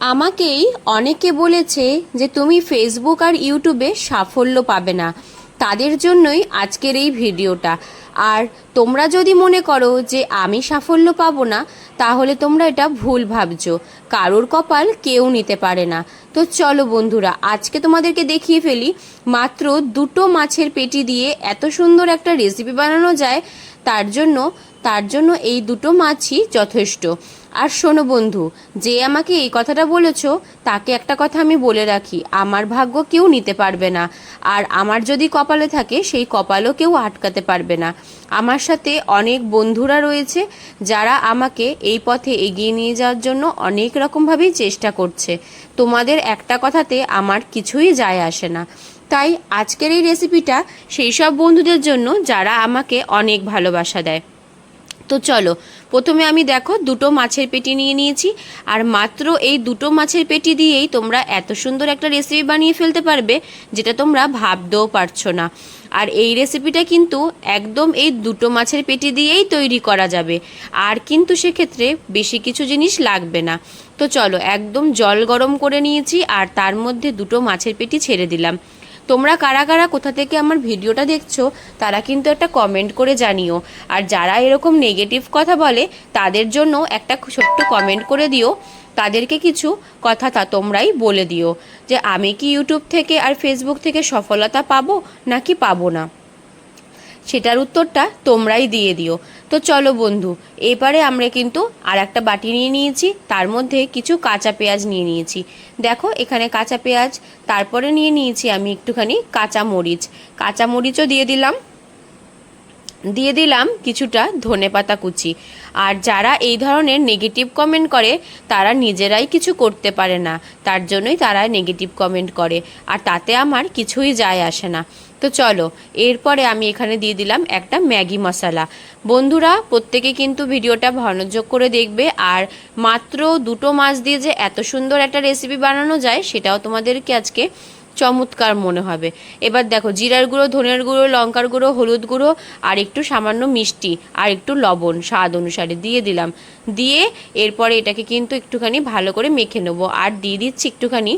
আমাকেই অনেকে বলেছে যে তুমি ফেসবুক আর ইউটিউবে সাফল্য পাবে না। তাদের জন্যই আজকের এই ভিডিওটা। আর তোমরা যদি মনে করো যে আমি সাফল্য পাবো না, তাহলে তোমরা এটা ভুল ভাবছ। কারোর কপাল কেউ নিতে পারে না। তো চলো বন্ধুরা, আজকে তোমাদেরকে দেখিয়ে ফেলি, মাত্র দুটো মাছের পেটি দিয়ে এত সুন্দর একটা রেসিপি বানানো যায়, তার জন্য তার জন্য এই দুটো মাছই যথেষ্ট। আর শোনো বন্ধু, যে আমাকে এই কথাটা বলেছ, তাকে একটা কথা আমি বলে রাখি, আমার ভাগ্য কেউ নিতে পারবে না। আর আমার যদি কপালে থাকে, সেই কপালও কেউ আটকাতে পারবে না। আমার সাথে অনেক বন্ধুরা রয়েছে, যারা আমাকে এই পথে এগিয়ে নিয়ে যাওয়ার জন্য অনেক রকমভাবেই চেষ্টা করছে। তোমাদের একটা কথাতে আমার কিছুই যায় আসে না। তাই আজকের এই রেসিপিটা সেই সব বন্ধুদের জন্য, যারা আমাকে অনেক ভালোবাসা দেয়। তো চলো, প্রথমে আমি দেখো দুটো মাছের পেটি নিয়ে নিয়েছি, আর মাত্র এই দুটো মাছের পেটি দিয়েই তোমরা এত সুন্দর একটা রেসিপি বানিয়ে ফেলতে পারবে, যেটা তোমরা ভাবতেও পারছ না। আর এই রেসিপিটা কিন্তু একদম এই দুটো মাছের পেটি দিয়েই তৈরি করা যাবে, আর কিন্তু সেক্ষেত্রে বেশি কিছু জিনিস লাগবে না। তো চলো, একদম জল গরম করে নিয়েছি, আর তার মধ্যে দুটো মাছের পেটি ছেড়ে দিলাম। তোমরা কারা কারা কোথা থেকে আমার ভিডিওটা দেখছ, তারা কিন্তু একটা কমেন্ট করে জানিও। আর যারা এরকম নেগেটিভ কথা বলে, তাদের জন্য একটা ছোট্ট কমেন্ট করে দিও। তাদেরকে কিছু কথা তা তোমরাই বলে দিও। যে আমি কি ইউটিউব থেকে আর ফেসবুক থেকে সফলতা পাবো, নাকি পাবো না? সেটার উত্তরটা তোমরাই দিয়ে দিও। তো চলো বন্ধু, এবারে আমরা কিন্তু আর একটা বাটি নিয়ে নিয়েছি, তার মধ্যে কিছু কাঁচা পেঁয়াজ নিয়ে নিয়েছি। দেখো, এখানে কাঁচা পেঁয়াজ, তারপরে নিয়ে নিয়েছি আমি একটুখানি কাঁচা মরিচ। কাঁচা মরিচও দিয়ে দিলাম। দিয়ে দিলাম কিছুটা ধনে পাতা কুচি। আর যারা এই ধরনের নেগেটিভ কমেন্ট করে, তারা নিজেরাই কিছু করতে পারে না। তার জন্যই তারা নেগেটিভ কমেন্ট করে। আর তাতে আমার কিছুই যায় আসে না। তো চলো, এরপরে আমি এখানে দিয়ে দিলাম একটা ম্যাগি মশলা। বন্ধুরা, প্রত্যেকে কিন্তু ভিডিওটা মনোযোগ করে দেখবে, আর মাত্র দুটো মাছ দিয়ে যে এত সুন্দর একটা রেসিপি বানানো যায়, সেটাও তোমাদেরকে আজকে চমৎকার মনে হবে। এবার দেখো, জিরার গুঁড়ো, ধনের গুঁড়ো, লঙ্কার গুঁড়ো, হলুদ গুঁড়ো, আর একটু সামান্য মিষ্টি, আর একটু লবণ স্বাদ অনুসারে দিয়ে দিলাম। দিয়ে এরপরে এটাকে কিন্তু একটুখানি ভালো করে মেখে নেব। আর দিয়ে দিচ্ছি একটুখানি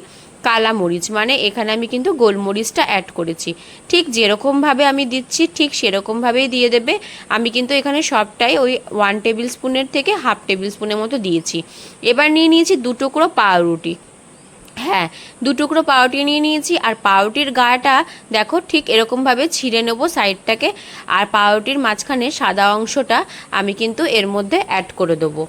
কালা মরিচ মানে এখানে আমি কিন্তু গোলমরিচটা অ্যাড করেছি। ঠিক যেরকমভাবে আমি দিচ্ছি, ঠিক সেরকমভাবেই দিয়ে দেবে। আমি কিন্তু এখানে সবটাই ওই ওয়ান টেবিল স্পুনের থেকে হাফ টেবিল স্পুনের মতো দিয়েছি। এবার নিয়ে নিয়েছি দু টুকরো পাউরুটি। হ্যাঁ দু টুকরো পাউরুটি নিয়ে নিয়েছি, আর পাউরুটির গাটা দেখো ঠিক এরকমভাবে ছিঁড়ে নেব সাইডটাকে, আর পাউরুটির মাঝখানে সাদা অংশটা আমি কিন্তু এর মধ্যে অ্যাড করে দেবো।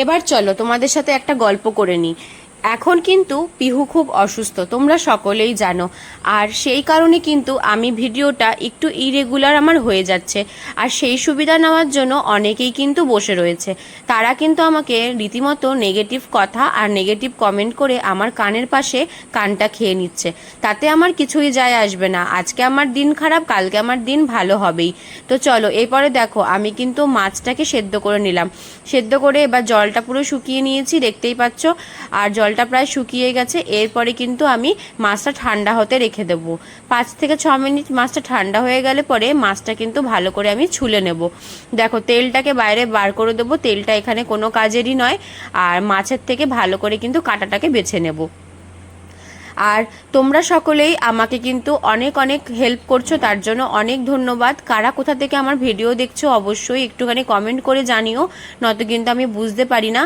এবার চলো তোমাদের সাথে একটা গল্প করে নিই। এখন কিন্তু পিহু খুব অসুস্থ, তোমরা সকলেই জানো। আর সেই কারণে কিন্তু আমি ভিডিওটা একটু ইরেগুলার আমার হয়ে যাচ্ছে। আর সেই সুবিধা নেওয়ার জন্য অনেকেই কিন্তু বসে রয়েছে। তারা কিন্তু আমাকে রীতিমতো নেগেটিভ কথা আর নেগেটিভ কমেন্ট করে আমার কানের পাশে কানটা খেয়ে নিচ্ছে। তাতে আমার কিছুই যায় আসবে না। আজকে আমার দিন খারাপ, কালকে আমার দিন ভালো হবেই। তো চলো, এরপরে দেখো, আমি কিন্তু মাছটাকে সেদ্ধ করে নিলাম। সেদ্ধ করে এবার জলটা পুরো শুকিয়ে নিয়েছি, দেখতেই পাচ্ছ। আর জলটা প্রায় শুকিয়ে গেছে, এরপরে কিন্তু আমি মাছটা ঠান্ডা হতে রেখে দেব। পাঁচ থেকে ছ মিনিট মাছটা ঠান্ডা হয়ে গেলে পরে মাছটা কিন্তু ভালো করে আমি ছুলে নেব। দেখো, তেলটাকে বাইরে বার করে দেবো। তেলটা এখানে কোনো কাজেরই নয়, আর মাছের থেকে ভালো করে কিন্তু কাঁটাটাকে বেছে নেব। আর তোমরা সকলেই আমাকে কিন্তু অনেক অনেক হেল্প করছ, তার জন্য অনেক ধন্যবাদ। কারা কোথা থেকে আমার ভিডিও দেখছ অবশ্যই একটুখানি কমেন্ট করে জানিও, নয়তো কিন্তু আমি বুঝতে পারি না।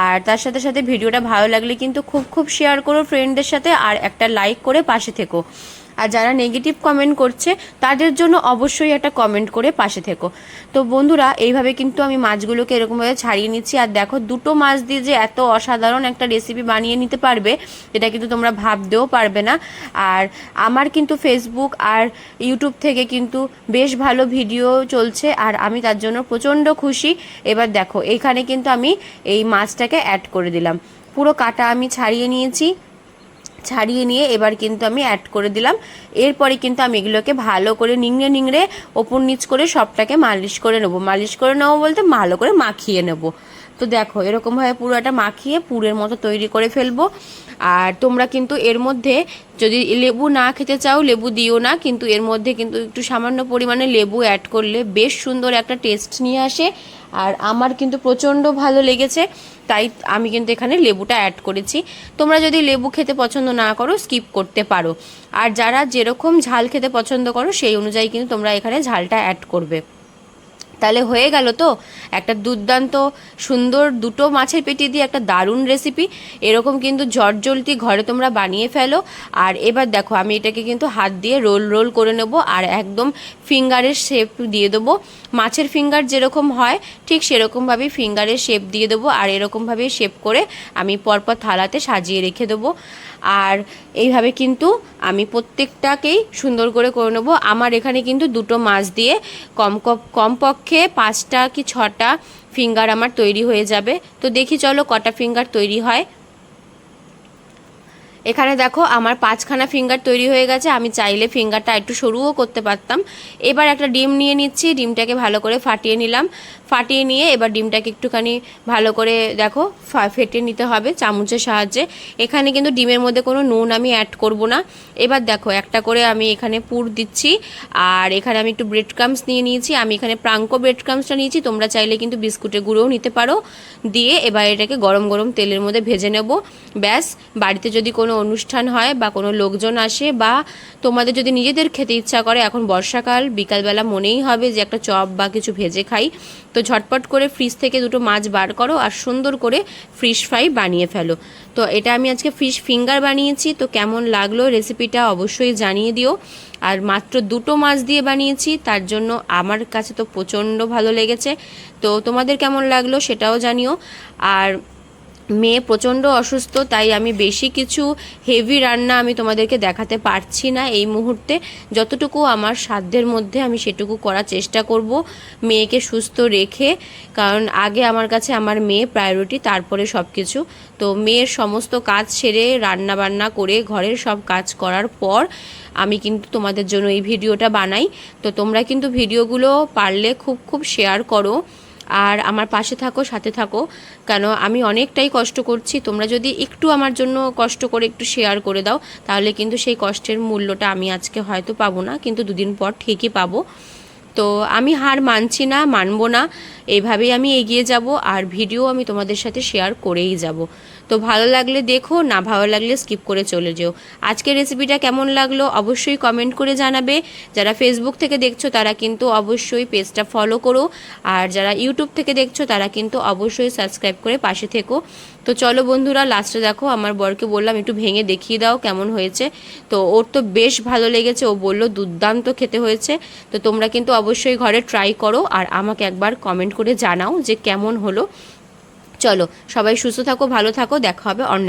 আর তার সাথে সাথে ভিডিওটা ভালো লাগলে কিন্তু খুব খুব শেয়ার করো ফ্রেন্ডদের সাথে আর একটা লাইক করে পাশে থেকো। আর যারা নেগেটিভ কমেন্ট করছে, তাদের জন্য অবশ্যই একটা কমেন্ট করে পাশে থেকো। তো বন্ধুরা, এইভাবে কিন্তু আমি মাছগুলোকে এরকমভাবে ছাড়িয়ে নিচ্ছি। আর দেখো, দুটো মাছ দিয়ে যে এত অসাধারণ একটা রেসিপি বানিয়ে নিতে পারবে, এটা কিন্তু তোমরা ভাবতেও পারবে না। আর আমার কিন্তু ফেসবুক আর ইউটিউব থেকে কিন্তু বেশ ভালো ভিডিও চলছে, আর আমি তার জন্য প্রচণ্ড খুশি। এবার দেখো, এখানে কিন্তু আমি এই মাছটাকে অ্যাড করে দিলাম। পুরো কাটা আমি ছাড়িয়ে নিয়েছি। ছাড়িয়ে নিয়ে এবার কিন্তু আমি অ্যাড করে দিলাম। এরপরে কিন্তু আমি এগুলোকে ভালো করে নিংড়ে নিংড়ে ওপর নিচ করে সবটাকে মালিশ করে নেব। মালিশ করে নেব বলতে ভালো করে মাখিয়ে নেব। তো দেখো, এরকমভাবে পুরো একটা মাখিয়ে পুরের মতো তৈরি করে ফেলব। আর তোমরা কিন্তু এর মধ্যে যদি লেবু না খেতে চাও, লেবু দিও না, কিন্তু এর মধ্যে কিন্তু একটু সামান্য পরিমাণে লেবু অ্যাড করলে বেশ সুন্দর একটা টেস্ট নিয়ে আসে। আর আমার কিন্তু প্রচণ্ড ভালো লেগেছে। তাই আমি কিন্তু এখানে লেবুটা অ্যাড করেছি। তোমরা যদি লেবু খেতে পছন্দ না করো স্কিপ করতে পারো। আর যারা যেরকম ঝাল খেতে পছন্দ করো, সেই অনুযায়ী কিন্তু তোমরা এখানে ঝালটা অ্যাড করবে। তাহলে হয়ে গেল তো? একটা দুর্দান্ত, সুন্দর দুটো মাছের পেটি দিয়ে একটা দারুণ রেসিপি এরকম কিন্তু জলটি ঘরে তোমরা বানিয়ে ফেলো। আর এবার দেখো, আমি এটাকে কিন্তু হাত দিয়ে রোল রোল করে নেব আর একদম ফিঙ্গারের শেপ দিয়ে দেবো। মাছের ফিঙ্গার যেরকম হয়, ঠিক সেরকমভাবেই ফিঙ্গারের শেপ দিয়ে দেবো আর এরকমভাবেই শেপ করে আমি পরপর থালাতে সাজিয়ে রেখে দেবো। আর এইভাবে কিন্তু আমি প্রত্যেকটাকেই সুন্দর করে করে নেব। আমার এখানে কিন্তু দুটো মাছ দিয়ে কম, কম- কমপক্ষে পাঁচটা কি ছটা ফিঙ্গার আমার তৈরি হয়ে যাবে। তো দেখি চলো কটা ফিঙ্গার তৈরি হয়। এখানে দেখো আমার পাঁচখানা ফিঙ্গার তৈরি হয়ে গেছে। আমি চাইলে ফিঙ্গারটা একটু সরুও করতে পারতাম। এবার একটা ডিম নিয়ে নিচ্ছি। ডিমটাকে ভালো করে ফাটিয়ে নিলাম। ফাটিয়ে নিয়ে এবার ডিমটাকে একটুখানি ভালো করে দেখো ফেটে নিতে হবে চামচের সাহায্যে। এখানে কিন্তু ডিমের মধ্যে কোনো নুন আমি অ্যাড করব না। এবার দেখো একটা করে আমি এখানে পুর দিচ্ছি আর এখানে আমি একটু ব্রেড ক্রামস নিয়ে নিয়েছি। আমি এখানে প্রাঙ্কো ব্রেড ক্রামসটা নিয়েছি। তোমরা চাইলে কিন্তু বিস্কুটের গুঁড়োও নিতে পারো। দিয়ে এবার এটাকে গরম গরম তেলের মধ্যে ভেজে নেব। ব্যাস, বাড়িতে যদি কোনো অনুষ্ঠান হয় বা কোনো লোকজন আসে বা তোমাদের যদি নিজেদের খেতে ইচ্ছা করে, এখন বর্ষাকাল, বিকালবেলা মনেই হবে যে একটা চপ বা কিছু ভেজে খাই। তো ঝটপট করে ফ্রিজ থেকে দুটো মাছ বার করো আর সুন্দর করে ফিশ ফ্রাই বানিয়ে ফেলো। তো এটা আমি আজকে ফিশ ফিঙ্গার বানিয়েছি, তো কেমন লাগল রেসিপিটা অবশ্যই জানিয়ে দিও। আর মাত্র দুটো মাছ দিয়ে বানিয়েছি, তার জন্য আমার কাছে তো প্রচণ্ড ভালো লেগেছে। তো তোমাদের কেমন লাগল সেটাও জানিও। আর মেয়ে প্রচণ্ড অসুস্থ, তাই আমি বেশি কিছু হেভি রান্না আমি তোমাদেরকে দেখাতে পারছি না এই মুহূর্তে। যতটুকু আমার সাধ্যের মধ্যে আমি সেটুকু করার চেষ্টা করব মেয়েকে সুস্থ রেখে, কারণ আগে আমার কাছে আমার মেয়ে প্রায়োরিটি তারপরে সব কিছু তো মেয়ের সমস্ত কাজ সেরে রান্না বান্না করে ঘরের সব কাজ করার পর আমি কিন্তু তোমাদের জন্য এই ভিডিওটা বানাই। তো তোমরা কিন্তু ভিডিওগুলো পারলে খুব খুব শেয়ার করো। আর আমার পাশে থাকো, সাথে থাকো। কেন, আমি অনেকটাই কষ্ট করছি। তোমরা যদি একটু আমার জন্য কষ্ট করে একটু শেয়ার করে দাও, তাহলে কিন্তু সেই কষ্টের মূল্যটা আমি আজকে হয়তো পাবো না, কিন্তু দুদিন পর ঠিকই পাবো। তো আমি হার মানছি না, মানবো না। এইভাবেই আমি এগিয়ে যাব, আর ভিডিও আমি তোমাদের সাথে শেয়ার করেই যাব। তো ভালো লাগলে দেখো, না ভালো লাগলে স্কিপ করে চলে যেও। আজকের রেসিপিটা কেমন লাগল অবশ্যই কমেন্ট করে জানাবে। যারা ফেসবুক থেকে দেখছ, তারা কিন্তু অবশ্যই পেজটা ফলো করো। আর যারা ইউটিউব থেকে দেখছ, তারা কিন্তু অবশ্যই সাবস্ক্রাইব করে পাশে থেকো। তো চলো বন্ধুরা লাস্টে দেখো, আমার বরকে বললাম, একটু ভেঙে দেখিয়ে দাও কেমন হয়েছে। তো ওর তো বেশ ভালো লেগেছে, ও বলল, দুর্দান্ত খেতে হয়েছে। তো তোমরা কিন্তু অবশ্যই ঘরে ট্রাই করো, আর আমাকে একবার কমেন্ট করে জানাও যে কেমন হলো। চলো সবাই সুস্থ থাকো ভালো থাকো দেখা হবে অন্য